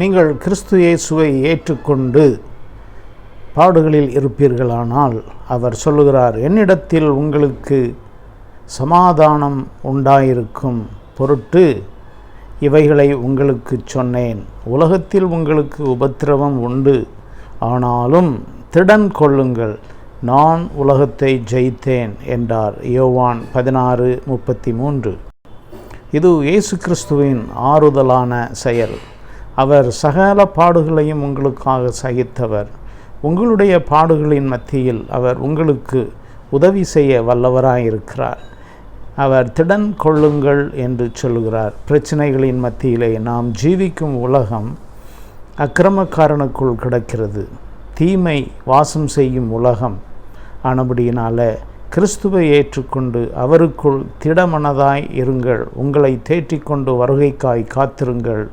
நீங்கள் கிறிஸ்து இயேசுவை ஏற்றுக்கொண்டு பாடுகளில் இருப்பீர்களானால் அவர் சொல்லுகிறார் என்னிடத்தில் உங்களுக்கு சமாதானம் உண்டாயிருக்கும் பொருட்டு இவைகளை உங்களுக்கு சொன்னேன். உலகத்தில் உங்களுக்கு உபத்திரவம் உண்டு. ஆனாலும் திடன் கொள்ளுங்கள். நான் உலகத்தை ஜெயித்தேன் என்றார் யோவான் பதினாறு முப்பத்தி மூன்று. இது இயேசு கிறிஸ்துவின் ஆறுதலான செயல். அவர் சகல பாடுகளையும் உங்களுக்காக சகித்தவர். உங்களுடைய பாடுகளின் மத்தியில் அவர் உங்களுக்கு உதவி செய்ய வல்லவராயிருக்கிறார். அவர் திடன் கொள்ளுங்கள் என்று சொல்லுகிறார். பிரச்சனைகளின் மத்தியிலே நாம் ஜீவிக்கும் உலகம் அக்கிரமக்காரனுக்குள் கிடக்கிறது. தீமை வாசம் செய்யும் உலகம். ஆனபடியினால கிறிஸ்துவை ஏற்றுக்கொண்டு அவருக்குள் திடமனதாய் இருங்கள். உங்களை தேற்றிக்கொண்டு வருகைக்காய் காத்திருங்கள்.